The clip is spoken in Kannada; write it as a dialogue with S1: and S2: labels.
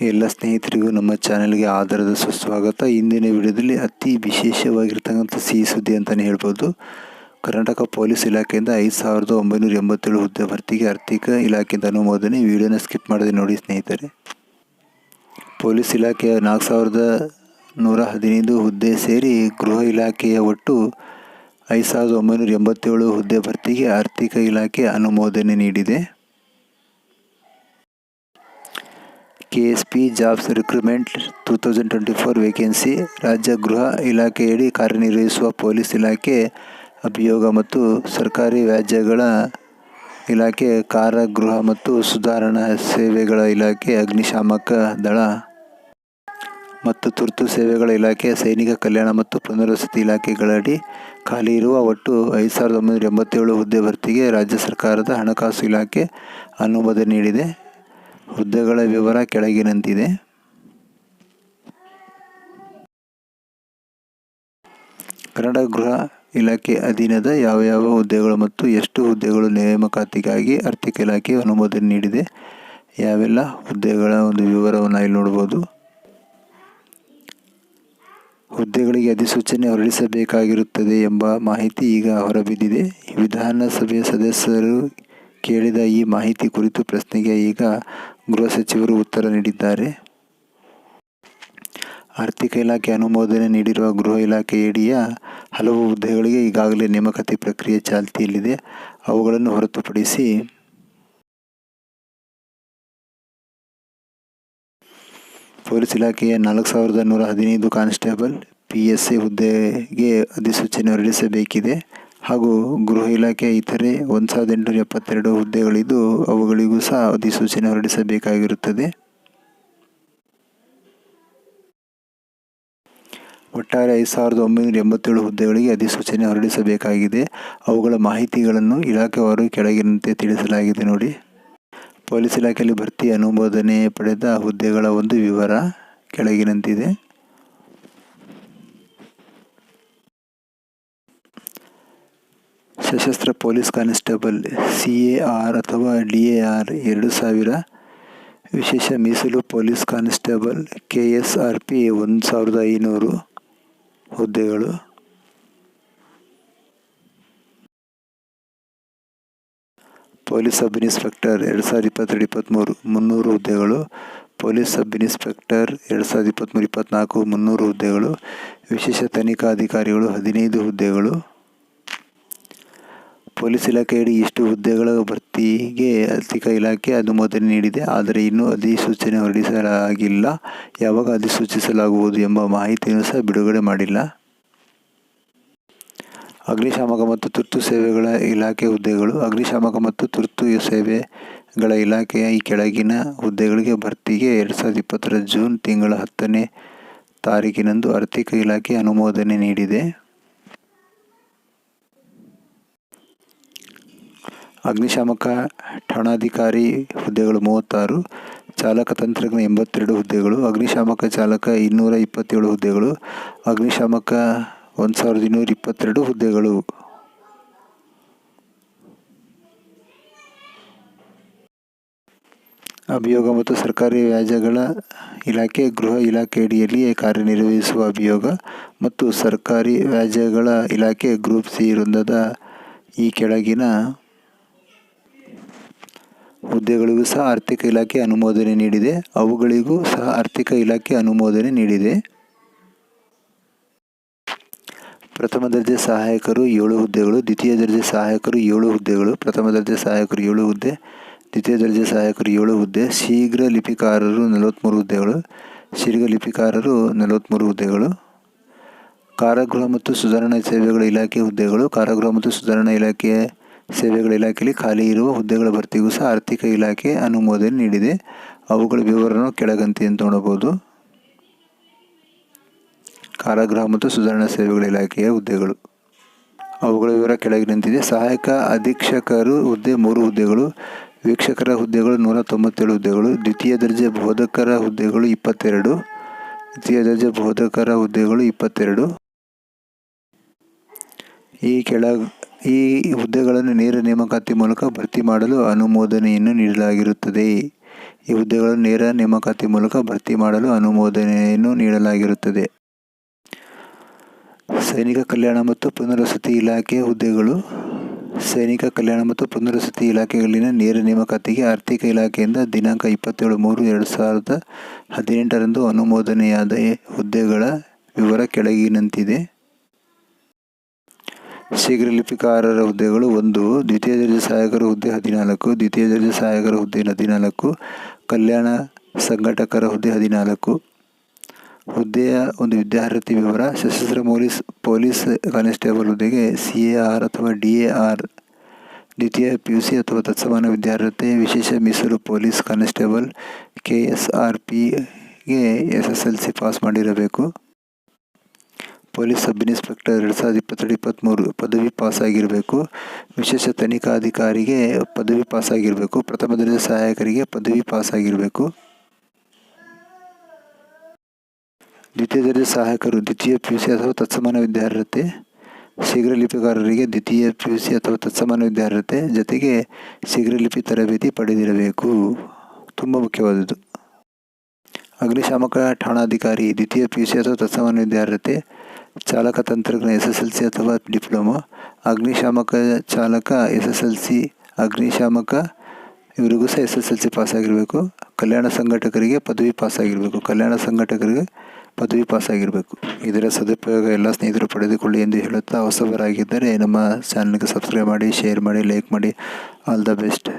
S1: ಎಲ್ಲ ಸ್ನೇಹಿತರಿಗೂ ನಮ್ಮ ಚಾನೆಲ್ಗೆ ಆಧಾರದ ಸುಸ್ವಾಗತ. ಇಂದಿನ ವಿಡಿಯೋದಲ್ಲಿ ಅತಿ ವಿಶೇಷವಾಗಿರ್ತಕ್ಕಂಥ ಸಿಹಿ ಸುದ್ದಿ ಅಂತಲೇ ಹೇಳ್ಬೋದು. ಕರ್ನಾಟಕ ಪೊಲೀಸ್ ಇಲಾಖೆಯಿಂದ ಐದು ಸಾವಿರದ ಒಂಬೈನೂರ ಎಂಬತ್ತೇಳು ಹುದ್ದೆ ಭರ್ತಿಗೆ ಆರ್ಥಿಕ ಇಲಾಖೆಯಿಂದ ಅನುಮೋದನೆ. ವಿಡಿಯೋನ ಸ್ಕಿಪ್ ಮಾಡದೆ ನೋಡಿ ಸ್ನೇಹಿತರೆ. ಪೊಲೀಸ್ ಇಲಾಖೆಯ ನಾಲ್ಕು ಸಾವಿರದ ನೂರ ಹದಿನೈದು ಹುದ್ದೆ ಸೇರಿ ಗೃಹ ಇಲಾಖೆಯ ಒಟ್ಟು ಐದು ಸಾವಿರದ ಒಂಬೈನೂರ ಎಂಬತ್ತೇಳು ಹುದ್ದೆ ಭರ್ತಿಗೆ ಆರ್ಥಿಕ ಇಲಾಖೆ ಅನುಮೋದನೆ ನೀಡಿದೆ. K S P jobs recruitment two thousand twenty four vacancy ರಾಜ್ಯ ಗೃಹ ಇಲಾಖೆಯಡಿ ಕಾರ್ಯನಿರ್ವಹಿಸುವ ಪೊಲೀಸ್ ಇಲಾಖೆ ಅಭಿಯೋಗ ಮತ್ತು ಸರ್ಕಾರಿ ವ್ಯಾಜ್ಯಗಳ ಇಲಾಖೆ, ಕಾರಾಗೃಹ ಮತ್ತು ಸುಧಾರಣಾ ಸೇವೆಗಳ ಇಲಾಖೆ, ಅಗ್ನಿಶಾಮಕ ದಳ ಮತ್ತು ತುರ್ತು ಸೇವೆಗಳ ಇಲಾಖೆ, ಸೈನಿಕ ಕಲ್ಯಾಣ ಮತ್ತು ಪುನರ್ವಸತಿ ಇಲಾಖೆಗಳಡಿ ಖಾಲಿ ಇರುವ ಒಟ್ಟು ಐದು ಸಾವಿರದ ಒಂಬೈನೂರ ಎಂಬತ್ತೇಳು ಹುದ್ದೆ ಭರ್ತಿಗೆ ರಾಜ್ಯ ಸರ್ಕಾರದ ಹಣಕಾಸು ಇಲಾಖೆ ಅನುಮೋದನೆ ನೀಡಿದೆ. ಹುದ್ದೆಗಳ ವಿವರ ಕೆಳಗಿನಂತಿದೆ. ಕನ್ನಡ ಗೃಹ ಇಲಾಖೆ ಅಧೀನದ ಯಾವ ಯಾವ ಹುದ್ದೆಗಳು ಮತ್ತು ಎಷ್ಟು ಹುದ್ದೆಗಳು ನೇಮಕಾತಿಗಾಗಿ ಆರ್ಥಿಕ ಇಲಾಖೆ ಅನುಮೋದನೆ ನೀಡಿದೆ, ಯಾವೆಲ್ಲ ಹುದ್ದೆಗಳ ಒಂದು ವಿವರವನ್ನು ಇಲ್ಲಿ ನೋಡ್ಬೋದು. ಹುದ್ದೆಗಳಿಗೆ ಅಧಿಸೂಚನೆ ಹೊರಡಿಸಬೇಕಾಗಿರುತ್ತದೆ ಎಂಬ ಮಾಹಿತಿ ಈಗ ಹೊರಬಿದ್ದಿದೆ. ವಿಧಾನಸಭೆಯ ಸದಸ್ಯರು ಕೇಳಿದ ಈ ಮಾಹಿತಿ ಕುರಿತು ಪ್ರಶ್ನೆಗೆ ಈಗ ಗೃಹ ಸಚಿವರು ಉತ್ತರ ನೀಡಿದ್ದಾರೆ. ಆರ್ಥಿಕ ಇಲಾಖೆ ಅನುಮೋದನೆ ನೀಡಿರುವ ಗೃಹ ಇಲಾಖೆಯಡಿಯ ಹಲವು ಹುದ್ದೆಗಳಿಗೆ ಈಗಾಗಲೇ ನೇಮಕಾತಿ ಪ್ರಕ್ರಿಯೆ ಚಾಲ್ತಿಯಲ್ಲಿದೆ. ಅವುಗಳನ್ನು ಹೊರತುಪಡಿಸಿ ಪೊಲೀಸ್ ಇಲಾಖೆಯ ನಾಲ್ಕು ಸಾವಿರದ ನೂರ ಹದಿನೈದು ಕಾನ್ಸ್ಟೇಬಲ್, ಪಿ ಎಸ್ ಸಿ ಹುದ್ದೆಗೆ ಅಧಿಸೂಚನೆ ಹೊರಡಿಸಬೇಕಿದೆ. ಹಾಗೂ ಗೃಹ ಇಲಾಖೆ ಇತರೆ ಒಂದು ಸಾವಿರದ ಎಂಟುನೂರ ಎಪ್ಪತ್ತೆರಡು ಹುದ್ದೆಗಳಿದ್ದು ಅವುಗಳಿಗೂ ಸಹ ಅಧಿಸೂಚನೆ ಹೊರಡಿಸಬೇಕಾಗಿರುತ್ತದೆ. ಒಟ್ಟಾರೆ ಐದು ಸಾವಿರದ ಒಂಬೈನೂರ ಎಂಬತ್ತೇಳು ಹುದ್ದೆಗಳಿಗೆ ಅಧಿಸೂಚನೆ ಹೊರಡಿಸಬೇಕಾಗಿದೆ. ಅವುಗಳ ಮಾಹಿತಿಗಳನ್ನು ಇಲಾಖೆವಾರು ಕೆಳಗಿನಂತೆ ತಿಳಿಸಲಾಗಿದೆ ನೋಡಿ. ಪೊಲೀಸ್ ಇಲಾಖೆಯಲ್ಲಿ ಭರ್ತಿ ಅನುಮೋದನೆ ಪಡೆದ ಹುದ್ದೆಗಳ ಒಂದು ವಿವರ ಕೆಳಗಿನಂತಿದೆ. ಸಶಸ್ತ್ರ police constable C A R ಅಥವಾ ಡಿ ಎ ಆರ್ ಎರಡು ಸಾವಿರ. ವಿಶೇಷ ಮೀಸಲು police constable K S R P ಒಂದು ಸಾವಿರದ ಐನೂರು. ಹುದ್ದೆಗಳು. ಪೊಲೀಸ್ ಸಬ್ ಇನ್ಸ್ಪೆಕ್ಟರ್ ಎರಡು ಸಾವಿರದ ಇಪ್ಪತ್ತೆರಡು ಇಪ್ಪತ್ತ್ಮೂರು, ಮುನ್ನೂರು ಹುದ್ದೆಗಳು. ಪೊಲೀಸ್ ಸಬ್ ಇನ್ಸ್ಪೆಕ್ಟರ್ ಎರಡು ಸಾವಿರದ ಇಪ್ಪತ್ತ್ಮೂರು, ಇಪ್ಪತ್ತ್ನಾಲ್ಕು, ಮುನ್ನೂರು ಹುದ್ದೆಗಳು. ವಿಶೇಷ ತನಿಖಾ ಅಧಿಕಾರಿಗಳು, ಹದಿನೈದು ಹುದ್ದೆಗಳು. ಪೊಲೀಸ್ ಇಲಾಖೆಯಡಿ ಇಷ್ಟು ಹುದ್ದೆಗಳ ಭರ್ತಿಗೆ ಆರ್ಥಿಕ ಇಲಾಖೆ ಅನುಮೋದನೆ ನೀಡಿದೆ, ಆದರೆ ಇನ್ನೂ ಅಧಿಸೂಚನೆ ಹೊರಡಿಸಲಾಗಿಲ್ಲ. ಯಾವಾಗ ಅಧಿಸೂಚಿಸಲಾಗುವುದು ಎಂಬ ಮಾಹಿತಿಯನ್ನು ಸಹ ಬಿಡುಗಡೆ ಮಾಡಿಲ್ಲ. ಅಗ್ನಿಶಾಮಕ ಮತ್ತು ತುರ್ತು ಸೇವೆಗಳ ಇಲಾಖೆ ಹುದ್ದೆಗಳು, ಅಗ್ನಿಶಾಮಕ ಮತ್ತು ತುರ್ತು ಸೇವೆಗಳ ಇಲಾಖೆಯ ಈ ಕೆಳಗಿನ ಹುದ್ದೆಗಳಿಗೆ ಭರ್ತಿಗೆ ಎರಡು ಸಾವಿರದ ಇಪ್ಪತ್ತರ ಜೂನ್ ತಿಂಗಳ ಹತ್ತನೇ ತಾರೀಕಿನಂದು ಆರ್ಥಿಕ ಇಲಾಖೆ ಅನುಮೋದನೆ ನೀಡಿದೆ. ಅಗ್ನಿಶಾಮಕ ಠಾಣಾಧಿಕಾರಿ ಹುದ್ದೆಗಳು ಮೂವತ್ತಾರು, ಚಾಲಕ ತಂತ್ರಜ್ಞ ಎಂಬತ್ತೆರಡು ಹುದ್ದೆಗಳು, ಅಗ್ನಿಶಾಮಕ ಚಾಲಕ ಇನ್ನೂರ ಇಪ್ಪತ್ತೇಳು ಹುದ್ದೆಗಳು, ಅಗ್ನಿಶಾಮಕ ಒಂದು ಸಾವಿರದ ಇನ್ನೂರ ಇಪ್ಪತ್ತೆರಡು ಹುದ್ದೆಗಳು. ಅಭಿಯೋಗ ಮತ್ತು ಸರ್ಕಾರಿ ವ್ಯಾಜ್ಯಗಳ ಇಲಾಖೆ, ಗೃಹ ಇಲಾಖೆಯಡಿಯಲ್ಲಿ ಕಾರ್ಯನಿರ್ವಹಿಸುವ ಅಭಿಯೋಗ ಮತ್ತು ಸರ್ಕಾರಿ ವ್ಯಾಜ್ಯಗಳ ಇಲಾಖೆ ಗ್ರೂಪ್ ಸಿ ವೃಂದದ ಈ ಕೆಳಗಿನ ಹುದ್ದೆಗಳಿಗೂ ಸಹ ಆರ್ಥಿಕ ಇಲಾಖೆ ಅನುಮೋದನೆ ನೀಡಿದೆ. ಅವುಗಳಿಗೂ ಸಹ ಆರ್ಥಿಕ ಇಲಾಖೆ ಅನುಮೋದನೆ ನೀಡಿದೆ. ಪ್ರಥಮ ದರ್ಜೆ ಸಹಾಯಕರು ಏಳು ಹುದ್ದೆಗಳು, ದ್ವಿತೀಯ ದರ್ಜೆ ಸಹಾಯಕರು ಏಳು ಹುದ್ದೆಗಳು, ಪ್ರಥಮ ದರ್ಜೆ ಸಹಾಯಕರು ಏಳು ಹುದ್ದೆ, ದ್ವಿತೀಯ ದರ್ಜೆ ಸಹಾಯಕರು ಏಳು ಹುದ್ದೆ, ಶೀಘ್ರ ಲಿಪಿಕಾರರು ನಲವತ್ತ್ಮೂರು ಹುದ್ದೆಗಳು, ಶೀಘ್ರ ಲಿಪಿಕಾರರು ನಲವತ್ತ್ಮೂರು ಹುದ್ದೆಗಳು. ಕಾರಾಗೃಹ ಮತ್ತು ಸುಧಾರಣಾ ಸೇವೆಗಳ ಇಲಾಖೆ ಹುದ್ದೆಗಳು, ಕಾರಾಗೃಹ ಮತ್ತು ಸುಧಾರಣಾ ಇಲಾಖೆಯ ಸೇವೆಗಳ ಇಲಾಖೆಯಲ್ಲಿ ಖಾಲಿ ಇರುವ ಹುದ್ದೆಗಳ ಭರ್ತಿಗೂ ಸಹ ಆರ್ಥಿಕ ಇಲಾಖೆ ಅನುಮೋದನೆ ನೀಡಿದೆ. ಅವುಗಳ ವಿವರವನ್ನು ಕೆಳಗಂತೆ ಅಂತ ನೋಡಬಹುದು. ಕಾರಾಗೃಹ ಮತ್ತು ಸುಧಾರಣಾ ಸೇವೆಗಳ ಇಲಾಖೆಯ ಹುದ್ದೆಗಳು. ಅವುಗಳ ವಿವರ ಕೆಳಗಿನಂತಿದೆ ಸಹಾಯಕ ಅಧೀಕ್ಷಕರು ಹುದ್ದೆ ಮೂರು ಹುದ್ದೆಗಳು, ವೀಕ್ಷಕರ ಹುದ್ದೆಗಳು ನೂರ ತೊಂಬತ್ತೇಳು ಹುದ್ದೆಗಳು, ದ್ವಿತೀಯ ದರ್ಜೆ ಬೋಧಕರ ಹುದ್ದೆಗಳು ಇಪ್ಪತ್ತೆರಡು ದ್ವಿತೀಯ ದರ್ಜೆ ಬೋಧಕರ ಹುದ್ದೆಗಳು ಇಪ್ಪತ್ತೆರಡು. ಈ ಕೆಳ ಈ ಹುದ್ದೆಗಳನ್ನು ನೇರ ನೇಮಕಾತಿ ಮೂಲಕ ಭರ್ತಿ ಮಾಡಲು ಅನುಮೋದನೆಯನ್ನು ನೀಡಲಾಗಿರುತ್ತದೆ. ಈ ಹುದ್ದೆಗಳನ್ನು ನೇರ ನೇಮಕಾತಿ ಮೂಲಕ ಭರ್ತಿ ಮಾಡಲು ಅನುಮೋದನೆಯನ್ನು ನೀಡಲಾಗಿರುತ್ತದೆ. ಸೈನಿಕ ಕಲ್ಯಾಣ ಮತ್ತು ಪುನರ್ವಸತಿ ಇಲಾಖೆ ಹುದ್ದೆಗಳು ಸೈನಿಕ ಕಲ್ಯಾಣ ಮತ್ತು ಪುನರ್ವಸತಿ ಇಲಾಖೆಗಳಲ್ಲಿನ ನೇರ ನೇಮಕಾತಿಗೆ ಆರ್ಥಿಕ ಇಲಾಖೆಯಿಂದ ದಿನಾಂಕ ಇಪ್ಪತ್ತೇಳು ಮೂರು ಎರಡು ಸಾವಿರದ ಹದಿನೆಂಟರಂದು ಅನುಮೋದನೆಯಾದ ಹುದ್ದೆಗಳ ವಿವರ ಕೆಳಗಿನಂತಿದೆ. ಶೀಘ್ರ ಲಿಪಿಕಾರರ ಹುದ್ದೆಗಳು ಒಂದು ದ್ವಿತೀಯ ದರ್ಜೆ ಸಹಾಯಕರ ಹುದ್ದೆ ಹದಿನಾಲ್ಕು ದ್ವಿತೀಯ ದರ್ಜೆ ಸಹಾಯಕರ ಹುದ್ದೆ ಹದಿನಾಲ್ಕು, ಕಲ್ಯಾಣ ಸಂಘಟಕರ ಹುದ್ದೆ ಹದಿನಾಲ್ಕು. ಹುದ್ದೆಯ ಒಂದು ವಿದ್ಯಾರ್ಥಿ ವಿವರ, ಸಶಸ್ತ್ರ ಪೊಲೀಸ್ ಪೊಲೀಸ್ ಕಾನ್ಸ್ಟೇಬಲ್ ಹುದ್ದೆಗೆ ಸಿ ಎ ಆರ್ ಅಥವಾ ಡಿ ಎ ಆರ್, ದ್ವಿತೀಯ ಪಿ ಯು ಸಿ ಅಥವಾ ತತ್ಸಮಾನ ವಿದ್ಯಾರ್ಹತೆ, ವಿಶೇಷ ಮೀಸಲು police constable, K S R ಪಿಗೆ S S L C pass ಮಾಡಿರಬೇಕು. ಪೊಲೀಸ್ ಸಬ್ ಇನ್ಸ್ಪೆಕ್ಟರ್ ಎರಡು ಸಾವಿರದ ಇಪ್ಪತ್ತೆರಡು ಇಪ್ಪತ್ತ್ಮೂರು ಪದವಿ ಪಾಸಾಗಿರಬೇಕು. ವಿಶೇಷ ತನಿಖಾಧಿಕಾರಿಗೆ ಪದವಿ ಪಾಸಾಗಿರಬೇಕು. ಪ್ರಥಮ ದರ್ಜೆ ಸಹಾಯಕರಿಗೆ ಪದವಿ ಪಾಸಾಗಿರಬೇಕು. ದ್ವಿತೀಯ ದರ್ಜೆ ಸಹಾಯಕರು ದ್ವಿತೀಯ ಪಿ ಯು ಸಿ ಅಥವಾ ತತ್ಸಮಾನ ವಿದ್ಯಾರ್ಹತೆ. ಶೀಘ್ರ ಲಿಪಿಗಾರರಿಗೆ ದ್ವಿತೀಯ ಪಿ ಯು ಸಿ ಅಥವಾ ತತ್ಸಮಾನ ವಿದ್ಯಾರ್ಹತೆ. ಜೊತೆಗೆ ಶೀಘ್ರ ಲಿಪಿ ತರಬೇತಿ ಪಡೆದಿರಬೇಕು. ತುಂಬ ಮುಖ್ಯವಾದದ್ದು. ಅಗ್ನಿಶಾಮಕ ಠಾಣಾಧಿಕಾರಿ ದ್ವಿತೀಯ ಪಿ ಯು ಸಿ ಅಥವಾ ತತ್ಸಮಾನ ವಿದ್ಯಾರ್ಹತೆ. ಚಾಲಕ ತಂತ್ರಜ್ಞ ಎಸ್ ಎಸ್ ಎಲ್ ಸಿ ಅಥವಾ ಡಿಪ್ಲೊಮೊ, ಅಗ್ನಿಶಾಮಕ ಚಾಲಕ ಎಸ್ ಎಸ್ ಎಲ್ ಸಿ ಅಗ್ನಿಶಾಮಕ, ಇವರಿಗೂ ಸಹ ಎಸ್ ಎಸ್ ಎಲ್ ಸಿ ಪಾಸಾಗಿರಬೇಕು. ಕಲ್ಯಾಣ ಸಂಘಟಕರಿಗೆ ಪದವಿ ಪಾಸಾಗಿರಬೇಕು. ಕಲ್ಯಾಣ ಸಂಘಟಕರಿಗೆ ಪದವಿ ಪಾಸಾಗಿರಬೇಕು. ಇದರ ಸದುಪಯೋಗ ಎಲ್ಲ ಸ್ನೇಹಿತರು ಪಡೆದುಕೊಳ್ಳಿ ಎಂದು ಹೇಳುತ್ತಾ ಹೊಸಬರಾಗಿದ್ದರೆ ನಮ್ಮ ಚಾನಲ್ಗೆ ಸಬ್ಸ್ಕ್ರೈಬ್ ಮಾಡಿ, ಶೇರ್ ಮಾಡಿ, ಲೈಕ್ ಮಾಡಿ. All the best.